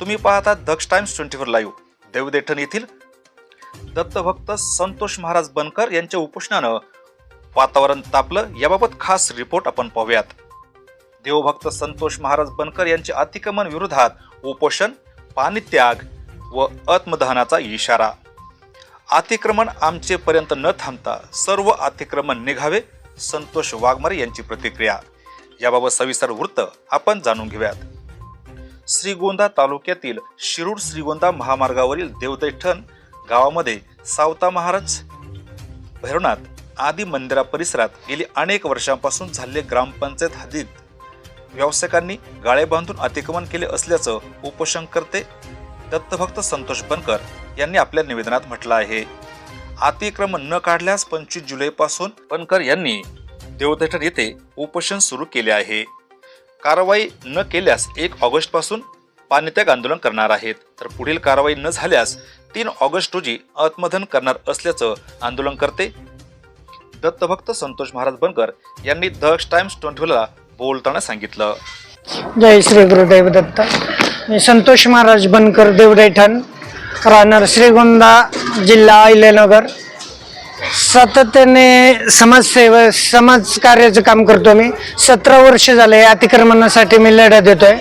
तुम्ही पाहता Daksh times twenty four live. Devdaithan येथील दत्तभक्त संतोष महाराज बनकर यांच्या उपोषणानं वातावरण तापलं. याबाबत खास रिपोर्ट आपण पाहूयात. देवभक्त संतोष महाराज बनकर यांच्या अतिक्रमण विरोधात उपोषण पाणीत्याग व आत्मदहनाचा इशारा. अतिक्रमण आमचे पर्यंत न थांबता सर्व अतिक्रमण निघावे संतोष वाघमारे यांची प्रतिक्रिया. याबाबत सविस्तर वृत्त आपण जाणून घेऊयात. श्रीगोंदा तालुक्यातील शिरूर श्रीगोंदा महामार्गावरील देवदैठण गावामध्ये सावता महाराज भैरवनाथ आदी मंदिरा परिसरात गेली अनेक वर्षांपासून झालेले ग्रामपंचायत हद्दीत व्यावसायिकांनी गाळे बांधून अतिक्रमण केले असल्याचं उपोषणकर्ते दत्तभक्त संतोष बनकर यांनी आपल्या निवेदनात म्हटलं आहे. अतिक्रमण न काढल्यास पंचवीस जुलैपासून बनकर यांनी देवदैठण येथे उपोषण सुरू केले आहे. कारवाई न केल्यास एक ऑगस्टपासून पाणीत्याग आंदोलन करणार आहेत. तर पुढील कारवाई न झाल्यास तीन ऑगस्ट रोजी आत्मधन करणार असल्याचं आंदोलनकर्ते दत्तभक्त संतोष महाराज बनकर यांनी द टाइम्स ट्वेंटीला बोलताना सांगितलं. जय श्री गुरुदेव दत्त. मी संतोष महाराज बनकर देवदैठण राहणार श्रीगोंदा जिल्हा अहिल्यानगर. सातत्याने समाजसेवा समाज कार्याचं काम करतो मी सतरा वर्ष झाले अतिक्रमणासाठी मी लढा देतोय.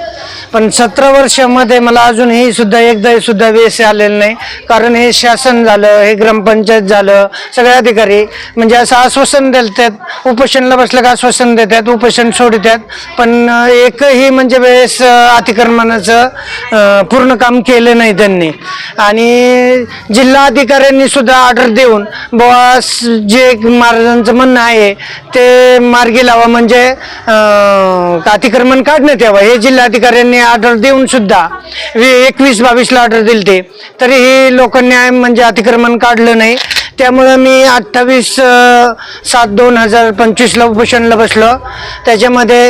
पण सतरा वर्षामध्ये मला अजूनही सुद्धा एकदाही सुद्धा वेस आलेलं नाही. कारण हे शासन झालं हे ग्रामपंचायत झालं सगळे अधिकारी म्हणजे असं आश्वासन देतात. उपोषणला बसलं का आश्वासन देतात उपोषण सोडतात. पण एकही म्हणजे वेळेस अतिक्रमणाचं अं, पूर्ण काम केलं नाही त्यांनी. आणि जिल्हा अधिकाऱ्यांनी सुद्धा ऑर्डर देऊन बुवा स- जे महाराजांचं म्हणणं आहे ते मार्गी लावा म्हणजे अतिक्रमण काढण्यात यावं हे जिल्हाधिकाऱ्यांनी ऑर्डर देऊन सुद्धा एकवीस बावीसला ऑर्डर दिली ते तरीही लोकांनी म्हणजे अतिक्रमण काढलं नाही. त्यामुळं मी अठ्ठावीस सात दोन हजार पंचवीसला उपोषणला बसलो. त्याच्यामध्ये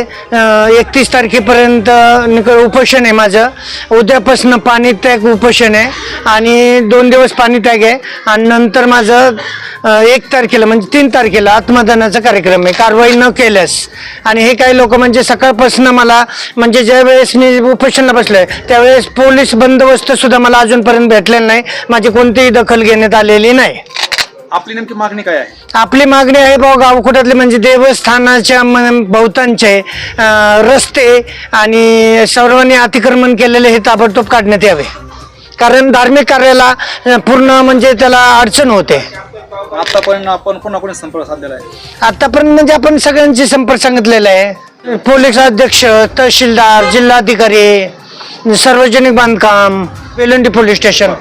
एकतीस तारखेपर्यंत निकळ उपोषण आहे माझं. उद्यापासून पाणी त्याग उपोषण आहे आणि दोन दिवस पाणी त्याग आहे. आणि नंतर माझं एक तारखेला म्हणजे तीन तारखेला आत्मदानाचा कार्यक्रम आहे. कारवाई न केल्यास. आणि हे काही लोक म्हणजे सकाळपासून मला म्हणजे ज्या वेळेस मी उपोषणला बसलोय त्यावेळेस पोलीस बंदोबस्त सुद्धा मला अजूनपर्यंत भेटलेला नाही. माझी कोणतीही दखल घेण्यात आलेली नाही. आपली नेमकी मागणी काय आहे? आपली मागणी आहे भाऊ गावकुटातले म्हणजे देवस्थानाच्या अं, रस्ते आणि सर्वांनी अतिक्रमण केलेले हे ताबडतोब काढण्यात यावे. कारण धार्मिक कार्याला अं, पूर्ण म्हणजे त्याला अडचण होते. आतापर्यंत आपण कोणाकोणी संपर्क साधलेला आहे? आतापर्यंत म्हणजे आपण सगळ्यांची संपर्क सांगितलेला आहे. पोलीस अध्यक्ष तहसीलदार जिल्हाधिकारी सार्वजनिक बांधकाम वेलंडी पोलीस स्टेशन.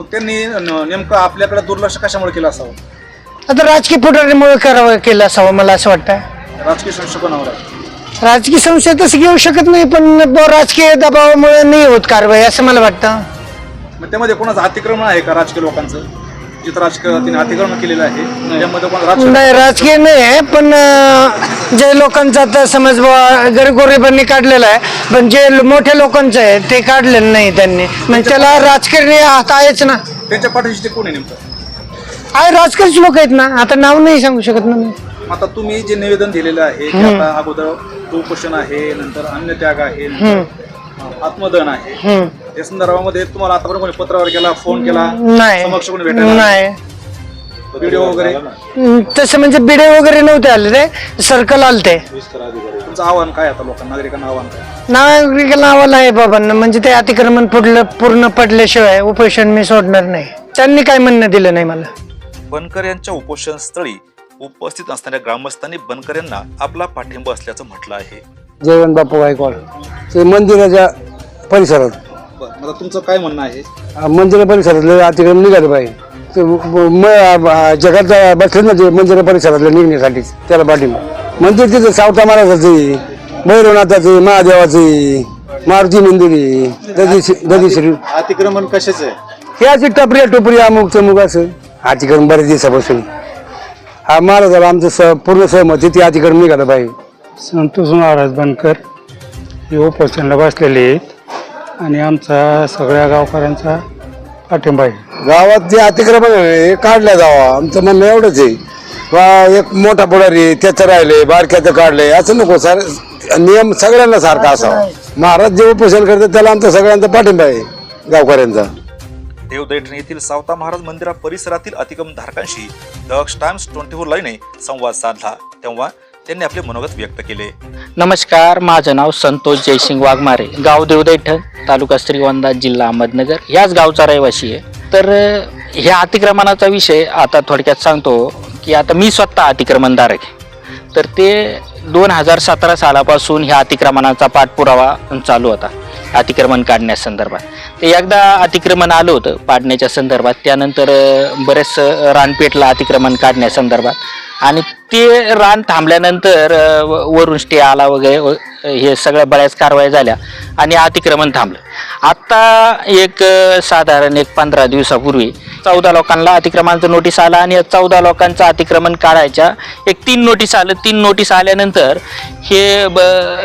मग त्यांनी न- नेमकं आपल्याकडे दुर्लक्ष कशामुळे केलं असावं? आता राजकीय पुढारीमुळे करावं केलं असावं मला असं वाटतं राजकीय संशोधनावर आहे? राजकीय संशय तसं घेऊ शकत नाही पण ब- राजकीय दबावामुळे नाही होत कारवाई असं मला वाटतं. मग त्यामध्ये कोणाचं अतिक्रमण आहे का राजकीय लोकांचं? जिथं राजकीय तिने अतिक्रमण केलेलं आहे. त्यामध्ये कोणाचं राजकीय नाही राजकीय नाही आहे पण अं, जे लोकांचा आता समज बुवा गरीबगोरिबांनी काढलेला आहे पण जे मोठ्या लोकांचं आहे ते काढलेलं नाही त्यांनी. म्हणजे त्याला राजकारणी हात आहेच ना. त्यांच्या पाठीशी ते कोण आहे नेमकं? आहे राजकारणी लोक आहेत ना. आता नाव नाही सांगू शकत ना मी. आता तुम्ही जे निवेदन दिलेलं आहे की आता अगोदर उपोषण आहे नंतर अन्य त्याग आहे नंतर आत्मदहन आहे. हम्म. त्या संदर्भामध्ये तुम्हाला आतापर्यंत कोणी पत्रावर केला फोन केला? नाही. समक्ष कोणी भेटायला नाही. व्हिडिओ वगैरे हम्म, तसं म्हणजे बिडे वगैरे नव्हते आले ते सर्कल आलते. तुमचं आव्हान काय आता लोकांना? नागरिकांना आव्हान काय? नावाला आहे बाबांना. म्हणजे ते अतिक्रमण पुढलं पूर्ण पडल्याशिवाय उपोषण मी सोडणार नाही. त्यांनी काय म्हणणं दिलं नाही मला? बनकर यांच्या उपोषण स्थळी उपस्थित असणाऱ्या ग्रामस्थांनी बनकर यांना आपला पाठिंबा असल्याचं म्हटलं आहे. जयवंत बापू गायकवाड ते मंदिराच्या परिसरात. मला तुमचं काय म्हणणं आहे? मंदिरा परिसरातलं अतिक्रम निघालं पाहिजे म- जगात बसले ना ते मंदिरा परिसरातलं निघण्यासाठी त्याला पाठिंबा. मंदिर तिथं सावता महाराजाचं आहे, भैरवनाथाचं आहे, महादेवाचं आहे, मारुती मंदिर आहे दधी दधी श्री अतिक्रमण कशाच आहे? हे अशी टपरी टोपरी अमुक तमुक असं. अतिक्रम बरेच दिवसापासून. हा महाराजाला आमचं स पूर्ण सहमत ते अतिक्रम निघालं पाहिजे. संतोष महाराज बनकर हे उपोषणला बसलेले आहेत. आणि आमचा सगळ्या गावकऱ्यांचा पाठिंबा आहे गावात जे अतिक्रमण आहे हे काढल्या जावा. आमचं म्हणणं एवढंच आहे. बा एक मोठा पुढारी त्याचं राहिले बारक्याचं काढलंय असं नको सर नियम सगळ्यांना सारखा असावा महाराज जे उपोषण करतात त्याला आमचा सगळ्यांचा पाठिंबा आहे गावकऱ्यांचा. देवदैठण येथील सावता महाराज मंदिरा परिसरातील अतिक्रम धारकांशी दक्ष टाइम्स ट्वेंटी फोर लाईने संवाद साधला. तेव्हा त्यांनी आपले मनोगत व्यक्त केले. नमस्कार माझं नाव संतोष जयसिंग वाघमारे गाव देवदैठण तालुका श्रीगोंदा जिल्हा अहमदनगर. ह्याच गावचा रहिवासी आहे. तर ह्या अतिक्रमणाचा विषय आता थोडक्यात सांगतो की आता मी स्वतः अतिक्रमणधारक आहे. तर ते दोन हजार सतरा सालापासून ह्या अतिक्रमणाचा पाठपुरावा चालू होता अतिक्रमण काढण्यासंदर्भात ते एकदा अतिक्रमण आलं होतं पाडण्याच्या संदर्भात. त्यानंतर बरेच रानपेटला रानपेठला अतिक्रमण काढण्यासंदर्भात आणि ते रान थांबल्यानंतर अ, व- वरून स्टे आला वगैरे व- हे सगळ्या बऱ्याच कारवाई झाल्या आणि अतिक्रमण थांबलं. आत्ता एक अ, साधारण एक पंधरा दिवसापूर्वी चौदा लोकांना अतिक्रमणाचा नोटीस आला आणि या चौदा लोकांचं अतिक्रमण काढायच्या एक तीन नोटीस आलं. तीन नोटीस आल्यानंतर हे ब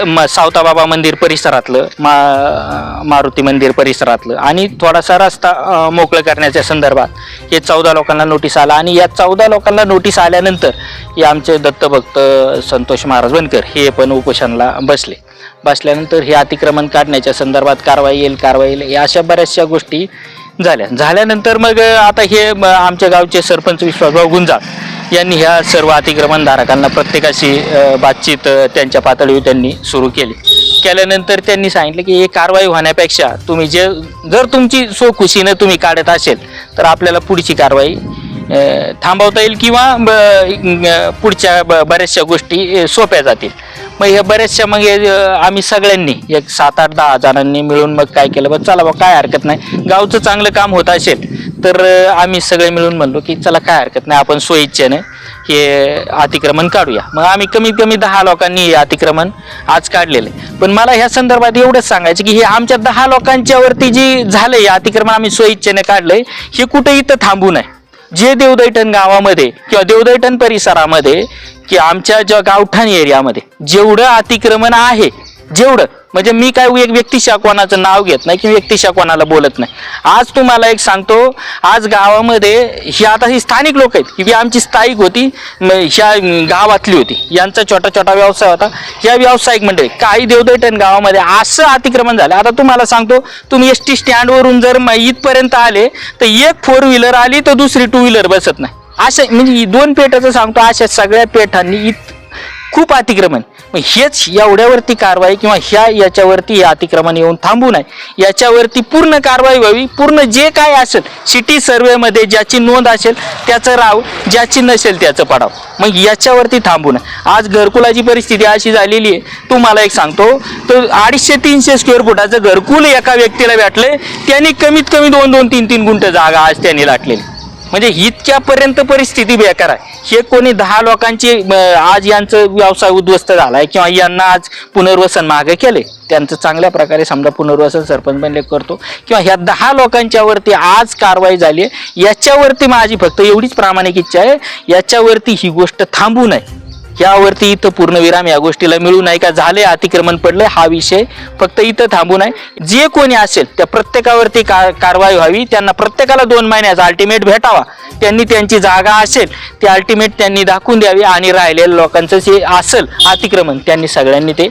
म सावताबाबा मंदिर परिसरातलं मा मारुती मंदिर परिसरातलं आणि थोडासा रस्ता मोकळं करण्याच्या संदर्भात हे चौदा लोकांना नोटीस आला आणि या चौदा लोकांना नोटीस आल्यानंतर हे आमचे दत्तभक्त संतोष महाराज बनकर हे पण उपोषणला बसले. बसल्यानंतर हे अतिक्रमण काढण्याच्या संदर्भात कारवाई येईल कारवाई येईल या अशा बऱ्याचशा गोष्टी झाल्या. झाल्यानंतर मग आता हे आमच्या गावचे सरपंच विश्वासभाऊ गुंजाळ यांनी ह्या सर्व अतिक्रमणधारकांना प्रत्येकाशी बातचीत त्यांच्या पातळीवर त्यांनी सुरू केली. केल्यानंतर त्यांनी सांगितलं की हे कारवाई होण्यापेक्षा तुम्ही जे जर तुमची सोखुशीनं तुम्ही काढत असेल तर आपल्याला पुढची कारवाई थांबवता येईल किंवा ब- पुढच्या ब- बऱ्याचशा गोष्टी सोप्या जातील. मग हे बऱ्याचशा मग हे, आम्ही सगळ्यांनी एक सात आठ दहा जणांनी मिळून मग काय केलं. बघ चला बा काय हरकत नाही. गावचं चांगलं काम होत असेल तर आम्ही सगळे मिळून म्हणलो की चला काय हरकत नाही आपण सोयीच्छेने हे अतिक्रमण काढूया. मग आम्ही कमीत कमी दहा लोकांनी हे अतिक्रमण आज काढलेलं. आहे पण मला ह्या संदर्भात एवढंच सांगायचं की हे आमच्या दहा लोकांच्यावरती जी झालंय हे अतिक्रमण आम्ही सोयीच्छेने काढलंय हे कुठे इथं थांबू नये. जे देवदैठण गावामध्ये किंवा देवदैठण परिसरामध्ये की आमच्या ज्या गावठाण एरियामध्ये जेवढं अतिक्रमण आहे जेवढं म्हणजे मी काय एक व्यक्तिशा कोणाचं नाव घेत नाही किंवा व्यक्तिशा कोणाला बोलत नाही. आज तुम्हाला एक सांगतो आज गावामध्ये ही आता ही स्थानिक लोक आहेत. ही आमची स्थायिक होती म, ह्या गावातली होती. यांचा छोटा छोटा व्यवसाय होता. या व्यावसायिक मंडळी काही देवदैठण गावामध्ये असं अतिक्रमण झालं. आता तुम्हाला सांगतो तुम्ही एस टी स्टँडवरून जर इथपर्यंत आले तर एक फोर व्हीलर आली तर दुसरी टू व्हीलर बसत नाही. अशा म्हणजे ही दोन पेठाचं सांगतो अशा सगळ्या पेठांनी इत खूप अतिक्रमण. मग हेच एवढ्यावरती कारवाई किंवा ह्या याच्यावरती हे अतिक्रमण येऊन थांबू नये. याच्यावरती पूर्ण कारवाई व्हावी. पूर्ण जे काय असेल सिटी सर्वेमध्ये ज्याची नोंद असेल त्याचं राव ज्याची नसेल त्याचं पडाव. मग याच्यावरती थांबू नये. आज घरकुलाची परिस्थिती अशी झालेली आहे. तुम्हाला एक सांगतो. तर अडीचशे तीनशे स्क्वेअर फुटाचं घरकुल एका व्यक्तीला भेटले त्यांनी कमीत कमी दोन दोन तीन तीन गुंठ जागा आज त्यांनी लाटलेली. म्हणजे इतक्यापर्यंत परिस्थिती बेकार आहे. हे कोणी दहा लोकांची आज यांचं व्यवसाय उद्ध्वस्त झालाय किंवा यांना आज पुनर्वसन मागे केले त्यांचं चांगल्या प्रकारे समजा पुनर्वसन सरपंच बनले करतो. किंवा ह्या दहा लोकांच्यावरती आज कारवाई झाली आहे याच्यावरती माझी फक्त एवढीच प्रामाणिक इच्छा आहे याच्यावरती ही गोष्ट थांबू नये. यावरती इथं पूर्णविराम या गोष्टीला मिळू नाही का? झाले अतिक्रमण पडले हा विषय फक्त इथं थांबू नये. जे कोणी असेल त्या प्रत्येकावरती का कारवाई व्हावी त्यांना प्रत्येकाला दोन महिन्याचा अल्टिमेट भेटावा. त्यांनी त्यांची जागा असेल ती अल्टिमेट त्यांनी दाखवून द्यावी आणि राहिलेल्या लोकांचं जे असेल अतिक्रमण त्यांनी सगळ्यांनी ते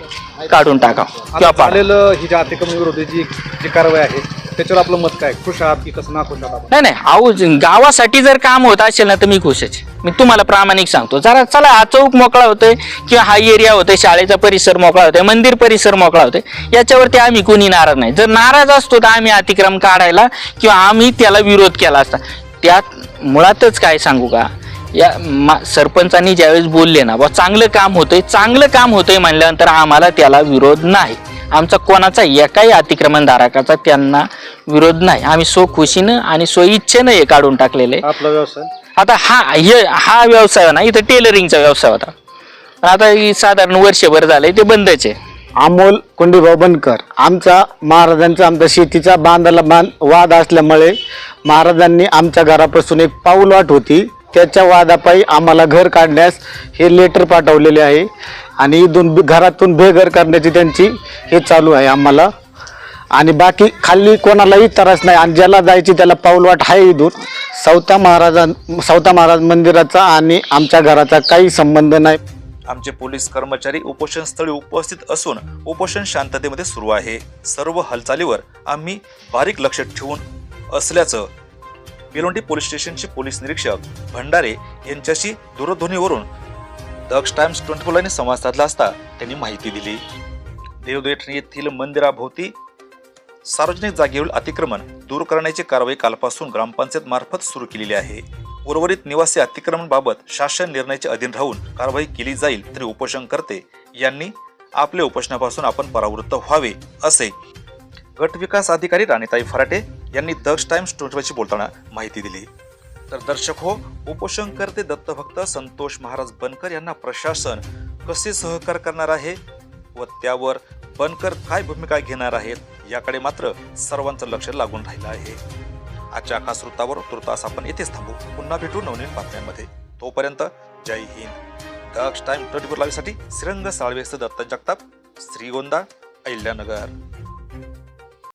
काढून टाकावं. किंवा ही जी अतिक्रमण विरोधी जी जी कारवाई आहे त्याच्यावर आपलं मत काय? खुश आहात की कसं ना खुश आहात आपण? नाही नाही अहो गावासाठी जर काम होत असेल ना तर मी खुशच आहे. मी तुम्हाला प्रामाणिक सांगतो. जरा चला हा चौक मोकळा होतोय किंवा हा एरिया होतोय शाळेचा परिसर मोकळा होतोय मंदिर परिसर मोकळा होतोय. याच्यावरती आम्ही कोणी नाराज नाही. जर नाराज असतो तर आम्ही अतिक्रम काढायला किंवा आम्ही त्याला विरोध केला असता. त्यात मुळातच काय सांगू का? या मा सरपंचांनी ज्यावेळेस बोलले ना बा चांगलं काम होतंय चांगलं काम होतंय म्हणल्यानंतर आम्हाला त्याला विरोध नाही. आमचा कोणाचा एकाही अतिक्रमणधारकाचा त्यांना विरोध नाही. आम्ही सो खुशीनं आणि सो इच्छेनं हे काढून टाकलेले आपला व्यवसाय? आता हा हे हा व्यवसाय ना इथं टेलरिंगचा व्यवसाय होता. पण आता ही साधारण वर्षभर झालंय ते बंदच आहे. अमोल कोंडीभाऊ बनकर आमचा महाराजांचा आमचा शेतीचा बांधाला बांध वाद असल्यामुळे महाराजांनी आमच्या घरापासून एक पाऊल वाट होती. त्याच्या वादापायी आम्हाला घर काढण्यास हे लेटर पाठवलेले आहे. आणि इथून घरातून बेघर करण्याची त्यांची हे चालू आहे आम्हाला. आणि बाकी खाली कोणालाही त्रास नाही. आणि ज्याला जायची त्याला पाऊलवाट आहे इथून. सौता महाराजां सौता महाराज मंदिराचा आणि आमच्या घराचा काही संबंध नाही. आमचे पोलीस कर्मचारी उपोषण स्थळी उपस्थित असून उपोषण शांततेमध्ये सुरू आहे. सर्व हालचालीवर आम्ही बारीक लक्ष ठेवून असल्याचं बेलोंडी पोलीस स्टेशनचे पोलीस निरीक्षक भंडारे यांच्याशी दूरध्वनीवरून दक्ष टाइम्स ट्वेंटी फोरला संवाद साधला असता त्यांनी माहिती दिली. देवदेठ येथील मंदिराभोवती सार्वजनिक जागेवरील अतिक्रमण दूर करण्याची कारवाई कालपासून ग्रामपंचायत मार्फत सुरू केलेली आहे. उर्वरित निवासी अतिक्रमणाबाबत शासन निर्णयाच्या अधीन राहून कारवाई केली जाईल तरी उपोषणकर्ते यांनी आपल्या उपोषणापासून आपण परावृत्त व्हावे असे गट विकास अधिकारी राणीताई फराटे यांनी दक्ष टाइम्स ट्वेंटी बोलताना माहिती दिली. तर दर्शक हो उपोषणकर्ते दत्तभक्त संतोष महाराज बनकर यांना प्रशासन कसे सहकार करणार आहे व त्यावर बनकर काय भूमिका घेणार आहेत? याकडे मात्र सर्वांचं लक्ष लागून राहिलं आहे. आजच्या खास वृत्तावर तुर्तास आपण येथेच थांबू. पुन्हा भेटू नवनवीन बातम्यांमध्ये. तोपर्यंत जय Hind. Daksh time twenty four लाईव्हसाठी Shrirang साळवेस्त दत्त जगताप श्रीगोंदा अहिल्यानगर.